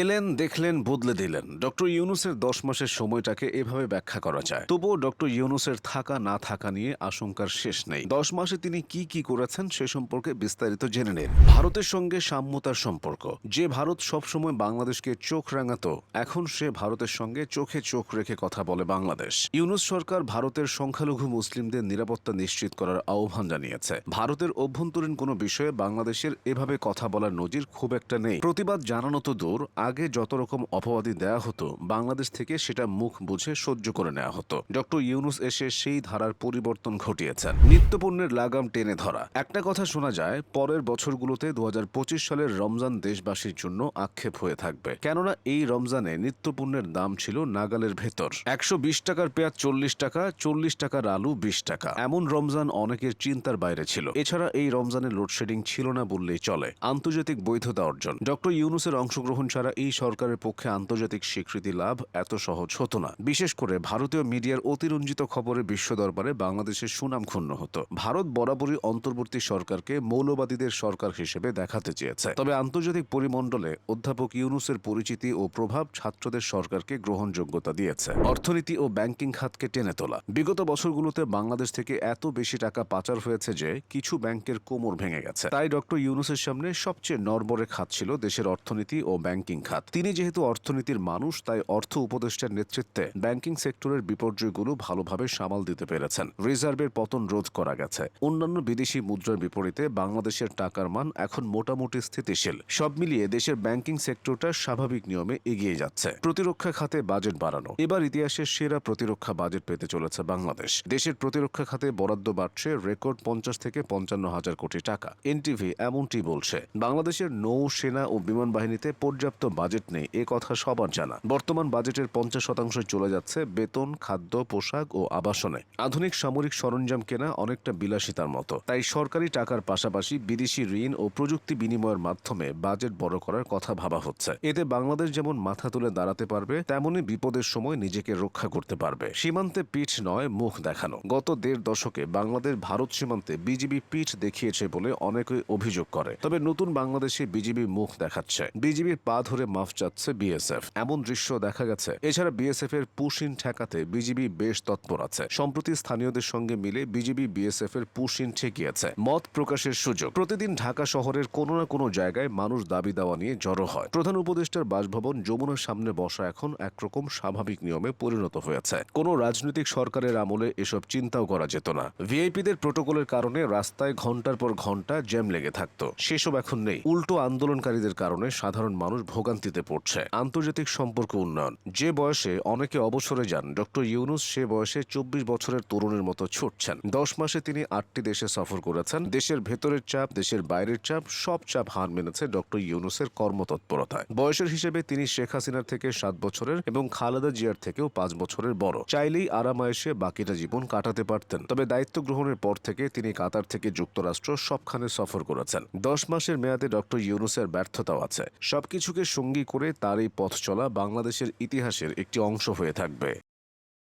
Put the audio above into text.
এলেন, দেখলেন, বদলে দিলেন। ডক্টর ইউনুসের দশ মাসের সময়টাকে এভাবে ব্যাখ্যা করা যায়। তবুও ডক্টর ইউনুসের থাকা, না থাকা নিয়ে আশঙ্কার শেষ নেই। দশ মাসে তিনি কি কি করেছেন সে সম্পর্কে বিস্তারিত জেনে নিন। ভারতের সঙ্গে সাম্যতার সম্পর্ক। যে ভারত সবসময় বাংলাদেশকে চোখ রাঙাত, এখন সে ভারতের সঙ্গে চোখে চোখ রেখে কথা বলে বাংলাদেশ। ইউনুস সরকার ভারতের সংখ্যালঘু মুসলিমদের নিরাপত্তা নিশ্চিত করার আহ্বান জানিয়েছে। ভারতের অভ্যন্তরীণ কোনো বিষয়ে বাংলাদেশের এভাবে কথা বলার নজির খুব একটা নেই। প্রতিবাদ জানানো তো দূর আগে যত রকম অপবাদী দেয়া হতো, বাংলাদেশ থেকে সেটা মুখ বুঝে সহ্য করে নেওয়া হতো। ডক্টর ইউনুস এসে সেই ধারার পরিবর্তন ঘটিয়েছেন। নিত্যপণ্যের লাগাম টেনে ধরা। একটা কথা শোনা যায়, পরের বছরগুলোতে দু হাজার পঁচিশ সালের রমজান দেশবাসীর জন্য আক্ষেপ হয়ে থাকবে। কেননা এই রমজানে নিত্যপণ্যের দাম ছিল নাগালের ভেতর। একশো বিশ টাকার পেঁয়াজ চল্লিশ টাকা, চল্লিশ টাকার আলু বিশ টাকা। এমন রমজান অনেকের চিন্তার বাইরে ছিল। এছাড়া এই রমজানে লোডশেডিং ছিল না বললেই চলে। আন্তর্জাতিক বৈধতা অর্জন। ডক্টর ইউনুসের অংশগ্রহণ ছাড়া এই সরকারের পক্ষে আন্তর্জাতিক স্বীকৃতি লাভ এত সহজ হতো না। বিশেষ করে ভারতীয় মিডিয়ার অতিরঞ্জিত খবরে বিশ্ব দরবারে বাংলাদেশের সুনাম ক্ষুণ্ণ হতো। ভারত বরাবরই অন্তর্বর্তী সরকারকে মৌলবাদীদের সরকার হিসেবে দেখাতে চেয়েছে। তবে আন্তর্জাতিক পরিমণ্ডলে অধ্যাপক ইউনুসের পরিচিতি ও প্রভাব ছাত্রদের সরকারকে গ্রহণযোগ্যতা দিয়েছে। অর্থনীতি ও ব্যাংকিং খাতকে টেনে তোলা। বিগত বছরগুলোতে বাংলাদেশ থেকে এত বেশি টাকা পাচার হয়েছে যে কিছু ব্যাংকের কোমর ভেঙে গেছে। তাই ডক্টর ইউনুসের সামনে সবচেয়ে নরবরে খাত ছিল দেশের অর্থনীতি ও ব্যাংকিং খাত। তিনি যেহেতু অর্থনীতির মানুষ, তাই অর্থ উপদেষ্টার নেতৃত্বে ব্যাংকিং সেক্টরের বিপর্যয়গুলো ভালোভাবে সামাল দিতে পেরেছেন। রিজার্ভের পতন রোধ করা গেছে। অন্যান্য বিদেশি মুদ্রার বিপরীতে বাংলাদেশের টাকার মান এখন মোটামুটি স্থিতিশীল। সব মিলিয়ে দেশের ব্যাংকিং সেক্টরটা স্বাভাবিক নিয়মে এগিয়ে যাচ্ছে। প্রতিরক্ষা খাতে বাজেট বাড়ানো। এবার ইতিহাসের সেরা প্রতিরক্ষা বাজেট পেতে চলেছে বাংলাদেশ। দেশের প্রতিরক্ষা খাতে বরাদ্দ বাড়ছে রেকর্ড পঞ্চাশ থেকে পঞ্চান্ন হাজার কোটি টাকা। এনটিভি এমনটি বলছে, বাংলাদেশের নৌ, সেনা ও বিমান বাহিনীতে পর্যাপ্ত বাজেট নেই, এ কথা সবার জানা। বর্তমান বাজেটের পঞ্চাশ শতাংশ চলে যাচ্ছে বেতন, খাদ্য, পোশাক ও আবাসনে। আধুনিক সামরিক সরঞ্জাম কেনা অনেকটা বিলাসিতার মতো। তাই সরকারি টাকার পাশাপাশি বিদেশি ঋণ ও প্রযুক্তি বিনিময়ের মাধ্যমে বাজেট বড় করার কথা ভাবা হচ্ছে। এতে বাংলাদেশ যেমন মাথা তুলে দাঁড়াতে পারবে তেমনই বিপদের সময় নিজেকে রক্ষা করতে পারবে। সীমান্তে পিঠ নয়, মুখ দেখানো। গত দেড় দশকে বাংলাদেশ ভারত সীমান্তে বিজিবি পিঠ দেখিয়েছে বলে অনেকে অভিযোগ করে। তবে নতুন বাংলাদেশে বিজিবি মুখ দেখাচ্ছে। বিজিবির পা ধরে মাফ চাচ্ছে বিএসএফ। এমন দৃশ্য দেখা গেছে। এছাড়া বিএসএফ এর পুশিন ঠেকাতে বিজিবি বেশ তৎপর আছে। সম্প্রতি স্থানীয়দের সঙ্গে মিলে বিজিবি বিএসএফ এর পুশিন ঠেকিয়েছে। মত প্রকাশের সুযোগ। প্রতিদিন ঢাকা শহরের কোনো না কোনো জায়গায় মানুষ দাবি দাওয়া নিয়ে জড়ো হয়। প্রধান উপদেষ্টার বাসভবন যমুনার সামনে বসা এখন একরকম স্বাভাবিক নিয়মে পরিণত হয়েছে। কোনো রাজনৈতিক সরকারের আমলে এসব চিন্তাও করা যেত না। ভিআইপিদের প্রোটোকলের কারণে রাস্তায় ঘণ্টার পর ঘণ্টা জ্যাম লেগে থাকতো। সেসব এখন নেই। উল্টো আন্দোলনকারীদের কারণে সাধারণ মানুষ ভোগান্তিতে পড়ছে। আন্তর্জাতিক সম্পর্ক উন্নয়ন। যে বয়সে অনেকে অবসরে যান, ডক্টর ইউনুস সে বয়সে চব্বিশ বছরের তরুণের মতো ছুটছেন। দশ মাসে তিনি আটটি দেশে সফর করেছেন। দেশের ভেতরের চাপ, দেশের বাইরের চাপ, সব চাপ হার মেনেছে ডক্টর ইউনুসের কর্মতৎপরতায়। বয়সের হিসেবে তিনি শেখ হাসিনার থেকে সাত বছরের এবং খালেদা জিয়ার থেকেও পাঁচ বছরের বড়। চাইলেই আরামায়েশে বাকিটা জীবন কাটাতে পারতেন। তবে দায়িত্ব গ্রহণের পর থেকে তিনি কাতার থেকে যুক্তরাষ্ট্র সবখানে সফর করেছেন। দশ মাসের মেয়াদে ডক্টর ইউনুসের ব্যর্থতাও আছে। সবকিছুকে সঙ্গী করে তার এই পথ চলা বাংলাদেশের ইতিহাসের একটি অংশ হয়ে থাকবে।